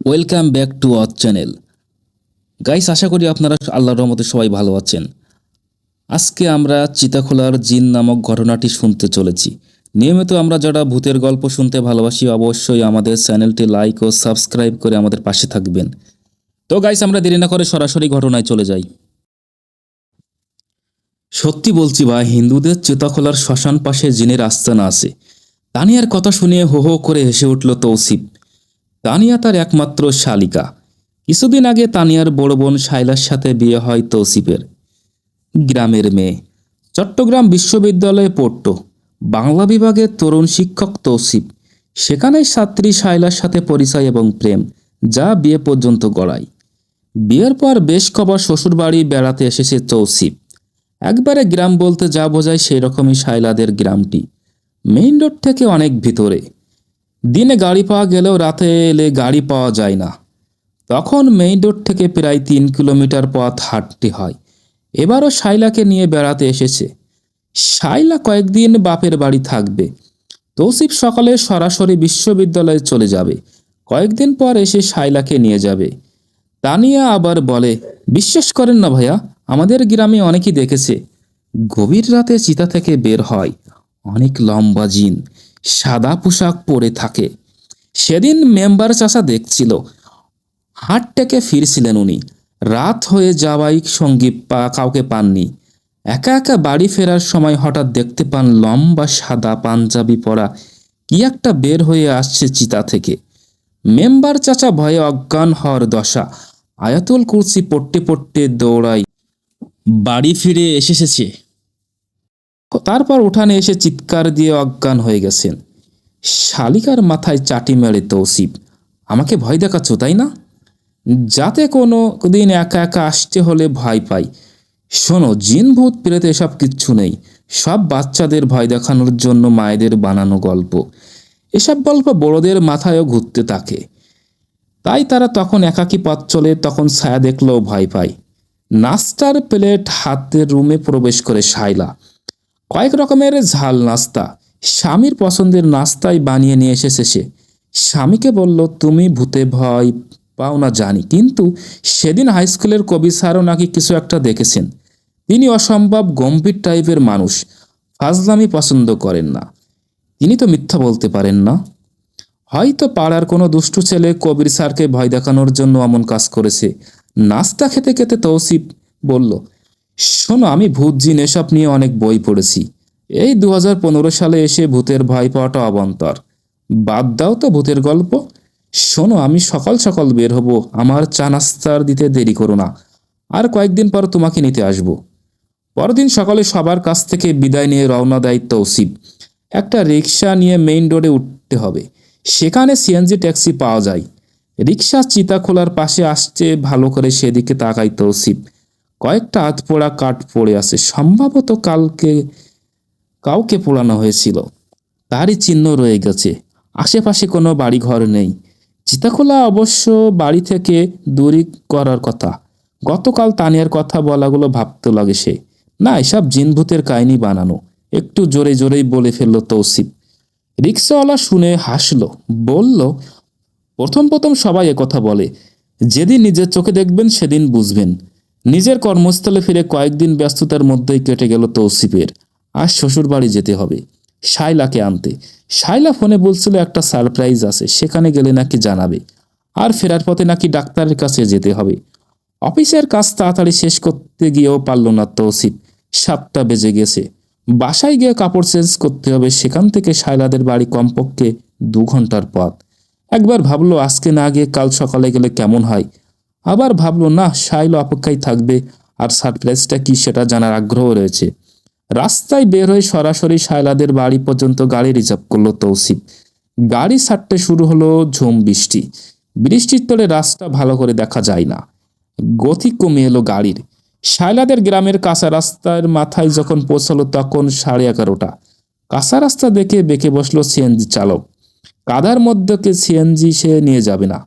Welcome back to our channel guys আশা করি আপনারা আল্লাহর রহমতে সবাই ভালো আছেন। আজকে আমরা চিতাখোলার জিন নামক ঘটনাটি শুনতে চলেছি। নিয়মিত আমরা যারা ভূতের গল্প শুনতে ভালোবাসি, অবশ্যই আমাদের চ্যানেলটি লাইক ও সাবস্ক্রাইব করে আমাদের পাশে থাকবেন। তো গাইস আমরা দেরি না করে সরাসরি ঘটনায় চলে যাই। সত্যি বলছি ভাই, হিন্দুদের চিতাখোলার শ্মশান পাশে জিনের আস্তানা আছে। তানিয়ার কথা শুনিয়ে হো হো করে হেসে উঠল তৌসিফ। তানিয়া তার একমাত্র শালিকা। কিছুদিন আগে তানিয়ার বড় বোন শাইলার সাথে বিয়ে হয় তৌসিফের। গ্রামের মেয়ে। চট্টগ্রাম বিশ্ববিদ্যালয়ে পড়তো। বাংলা বিভাগের তরুণ শিক্ষক তৌসিফ। সেখানে ছাত্রী শাইলার সাথে পরিচয় এবং প্রেম, যা বিয়ে পর্যন্ত গড়ায়। বিয়ের পর বেশ কবার শ্বশুরবাড়ি বেড়াতে এসেছে তৌসিফ একবারে গ্রাম বলতে যা বোঝায় সেই রকমই শাইলাদের গ্রামটি। মেইন রোড থেকে অনেক ভিতরে। দিনে গাড়ি পাওয়া গেলেও রাতে এলে গাড়ি পাওয়া যায় না। তখন মেইন রোড থেকে প্রায় তিন কিলোমিটার পথ হাঁটতে হয়। এবারও শাইলাকে নিয়ে বেড়াতে এসেছে। শাইলা কয়েকদিন বাপের বাড়ি থাকবে। তৌসিফ সকালে সরাসরি বিশ্ববিদ্যালয়ে চলে যাবে। কয়েকদিন পর এসে শাইলাকে নিয়ে যাবে। তানিয়া আবার বলে, বিশ্বাস করেন না ভাইয়া, আমাদের গ্রামে অনেকেই দেখেছে। গভীর রাতে চিতা থেকে বের হয় অনেক লম্বা জিন, সাদা পোশাক পরে থাকে। সেদিন মেম্বার চাষা দেখছিল, হাট থেকে ফিরছিলেন উনি। রাত হয়ে যাওয়াই সঙ্গী পা, কাউকে পাননি। একা একা বাড়ি ফেরার সময় হঠাৎ দেখতে পান লম্বা সাদা পাঞ্জাবি পরা কি একটা বের হয়ে আসছে চিতা থেকে। মেম্বার চাচা ভয়ে অজ্ঞান হওয়ার দশা আয়াতুল কুরসি পড়তে পড়তে দৌড়াই। বাড়ি ফিরে এসেছে। তারপর উঠানে এসে চিৎকার দিয়ে অজ্ঞান হয়ে গেছেন। শালিকার মাথায় চাটি মেরে তৌসিফ, আমাকে ভয় দেখাচ্ছ, তাই না? যাতে কোনো দিন একা একা আসতে হলে ভয় পাই। শোনো, জিন ভূত পেরেতে এসব কিচ্ছু নেই। সব বাচ্চাদের ভয় দেখানোর জন্য মায়েদের বানানো গল্প। এসব গল্প বড়দের মাথায়ও ঘুরতে থাকে। তাই তারা তখন একাকী পথ চলে, তখন ছায়া দেখলেও ভয় পায়। নাস্তার প্লেট হাতের রুমে প্রবেশ করে শাইলা কয়েক রকমের ঝাল নাস্তা। স্বামীর পছন্দের নাস্তাই বানিয়ে নিয়ে এসেছে সে। স্বামীকে বলল, তুমি ভূতে ভয় পাও না, জানি। কিন্তু সেদিন হাই স্কুলের কবি স্যারও নাকি কিছু একটা দেখেছেন। তিনি অসম্ভব গম্ভীর টাইপের মানুষ। ফাজলামি পছন্দ করেন না। তিনি তো মিথ্যা বলতে পারেন না। হয়তো পাড়ার কোনো দুষ্টু ছেলে কবির স্যারকে ভয় দেখানোর জন্য এমন কাজ করেছে। নাস্তা খেতে খেতে তৌসিফ বলল, শোনো, আমি ভূত জিন এসব নিয়ে অনেক বই পড়েছি। এই দু হাজার পনেরো সালে এসে ভূতের ভয় পাওয়াটা অবান্তর। বাদ দাও তো ভূতের গল্প। শোনো, আমি সকাল সকাল বের হব। আমার চা নাস্তার দিতে দেরি করো না। আর কয়েকদিন পর তোমাকে নিতে আসব। পরদিন সকালে সবার কাছ থেকে বিদায় নিয়ে রওনা দেয় তৌসিফ। একটা রিক্সা নিয়ে মেইন রোডে উঠতে হবে। সেখানে সিএনজি ট্যাক্সি পাওয়া যায়। রিক্সা চিতা খোলার পাশে আসছে, ভালো করে সেদিকে তাকাই তৌসিফ। কয়েকটা হাত পোড়া কাঠ পড়ে আছে, সম্ভবত কালকে, কাউকে পোড়ানো হয়েছিল। তারই চিহ্ন রয়ে গেছে। আশেপাশে কোনো বাড়িঘর নেই। চিতাখোলা অবশ্য বাড়ি থেকে দূরি করার কথা। গতকাল তানিয়ার কথা বলাগুলো ভাবতে লাগে সে। না, এসব জিনভূতের কাহিনী বানানো। একটু জোরে জোরেই বলে ফেলল তৌসিফ। রিক্সাওয়ালা শুনে হাসলো, বলল, প্রথম প্রথম সবাই কথা বলে। যেদিন নিজের চোখে দেখবেন, সেদিন বুঝবেন। নিজের কর্মস্থলে ফিরে কয়েকদিন ব্যস্ততার মধ্যেই কেটে গেল তৌসিফের। আর শ্বশুর বাড়ি যেতে হবে শাইলাকে আনতে। শাইলা ফোনে বলছিল, একটা সারপ্রাইজ আছে, সেখানে গেলে নাকি জানাবে। আর ফেরার পথে নাকি ডাক্তারের কাছে যেতে হবে। অফিসের কাজ তাড়াতাড়ি শেষ করতে গিয়েও পারল না তৌসিফ। সাতটা বেজে গেছে। বাসায় গিয়ে কাপড় চেঞ্জ করতে হবে, সেখান থেকে শাইলাদের বাড়ি কমপক্ষে দু ঘণ্টার পথ। একবার ভাবলো, আজকে না গিয়ে কাল সকালে গেলে কেমন হয়? আবার ভাবলো, না শাইলা অপেক্ষায় থাকবে, আর সারপ্রাইজটা কি সেটা জানার আগ্রহ রয়েছে। রাস্তায় বের হয়ে সরাসরি শায়লাদের বাড়ি পর্যন্ত গাড়ি রিজার্ভ করল তৌসিফ। গাড়ি ছাড়তে শুরু হলো ঝুম বৃষ্টি। বৃষ্টির তলে রাস্তা ভালো করে দেখা যায় না। গতি কমে এলো গাড়ির। শায়লাদের গ্রামের কাঁচা রাস্তার মাথায় যখন পৌঁছালো তখন সাড়ে এগারোটা। কাঁচা রাস্তা দেখে বেঁকে বসল সিএনজি চালক। কাদার মধ্যে সিএনজি সে নিয়ে যাবে না।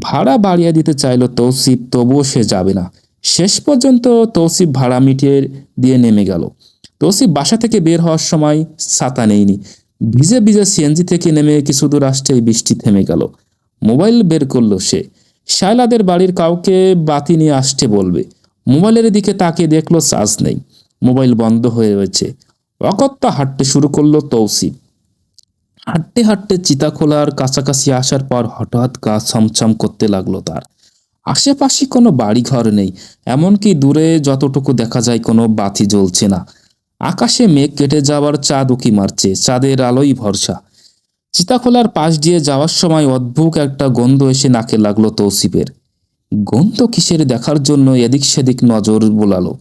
ভাড়া বাড়িয়ে দিতে চাইলো তৌসিফ, তবুও সে যাবে না। শেষ পর্যন্ত তৌসিফ ভাড়া মিটিয়ে দিয়ে নেমে গেল। তৌসিফ বাসা থেকে বের হওয়ার সময় ছাতা নেইনি ভিজে ভিজে সিএনজি থেকে নেমে কিছু দূর আসতেই বৃষ্টি থেমে গেল। মোবাইল বের করল সে। শায়লাদের বাড়ির কাউকে বাতি নিয়ে আসতে বলবে। মোবাইলের দিকে তাকিয়ে দেখল চার্জ নেই। মোবাইল বন্ধ হয়ে রয়েছে। অকত্তা হাঁটতে শুরু করল তৌসিফ। হাঁটতে হাঁটতে চিতাখোলার কাছাকাছি আসার পর হঠাৎ গা ছমছম করতে লাগল তার। আশেপাশে কোনো বাড়িঘর নেই, এমনকি দূরে যতটুকু দেখা যায় কোনো বাতি জ্বলছে না। আকাশে মেঘ কেটে যাওয়ার চাঁদ উকি মারছে? চাঁদের আলোই ভরসা। চিতাখোলার পাশ দিয়ে যাওয়ার সময় অদ্ভুত একটা গন্ধ এসে নাকে লাগল তৌসিফের। গন্ধ কিসের দেখার জন্য এদিক সেদিক নজর বোলালো।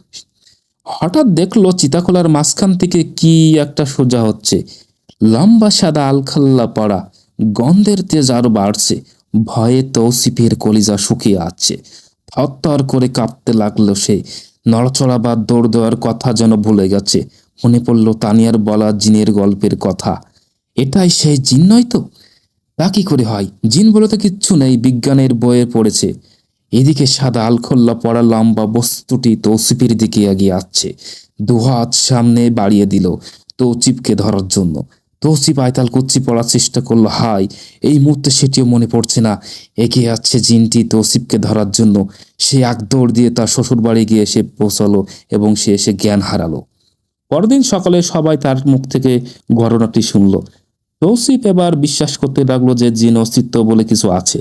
হঠাৎ দেখল চিতাখোলার মাঝখান থেকে কি একটা সোজা হচ্ছে। লম্বা সাদা আলখাল্লা পড়া, গন্ধের তেজ আরও বাড়ছে। ভয়ে তৌসিফের কলিজা শুকিয়ে আছে। থরথর করে কাঁপতে লাগল সে। নড়চড়া বা দৌড় দেওয়ার কথা যেন ভুলে গেছে। মনে পড়ল তানিয়ার বলা জিনের গল্পের কথা। এটাই সেই জিন নয় তো? তা কি করে হয়? জিন বলে তো কিচ্ছু নেই, বিজ্ঞানের বইয়ে পড়েছে। এদিকে সাদা আলখোল্লা পড়া লম্বা বস্তুটি তৌসিফের দিকে এগিয়ে আসছে। দুহাত সামনে বাড়িয়ে দিল তৌসিফকে ধরার জন্য। তৌসিফ আয়তাল কুচ্ছি পড়ার চেষ্টা করল, হাই, এই মুহূর্তে সেটিও মনে পড়ছে না। এগিয়ে আসছে জিনটি তৌসিফকে ধরার জন্য। সে এক দৌড় দিয়ে তার শ্বশুর বাড়ি গিয়ে সে পৌঁছালো এবং সে এসে জ্ঞান হারালো। পরদিন সকালে সবাই তার মুখ থেকে ঘটনাটি শুনল। তৌসিফ এবার বিশ্বাস করতে লাগল যে জিন অস্তিত্ব বলে কিছু আছে।